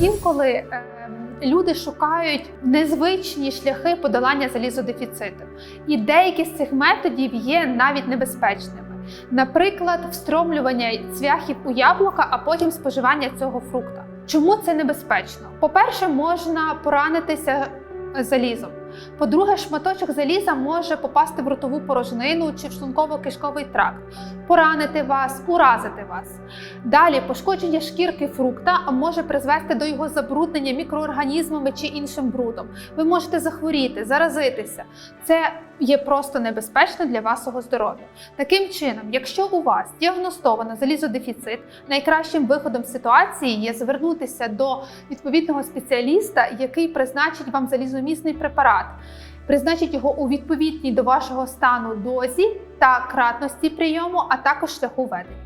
інколи е, люди шукають незвичні шляхи подолання залізодефіциту, і деякі з цих методів є навіть небезпечними. Наприклад, встромлювання цвяхів у яблука, а потім споживання цього фрукта. Чому це небезпечно? По-перше, можна поранитися залізом. По-друге, шматочок заліза може попасти в ротову порожнину чи в шлунково-кишковий тракт, поранити вас, уразити вас. Далі пошкодження шкірки фрукта може призвести до його забруднення мікроорганізмами чи іншим брудом. Ви можете захворіти, заразитися. Це є просто небезпечно для вашого здоров'я. Таким чином, якщо у вас діагностовано залізодефіцит, найкращим виходом ситуації є звернутися до відповідного спеціаліста, який призначить вам залізомісний препарат. Призначить його у відповідній до вашого стану дозі та кратності прийому, а також шляху ведення.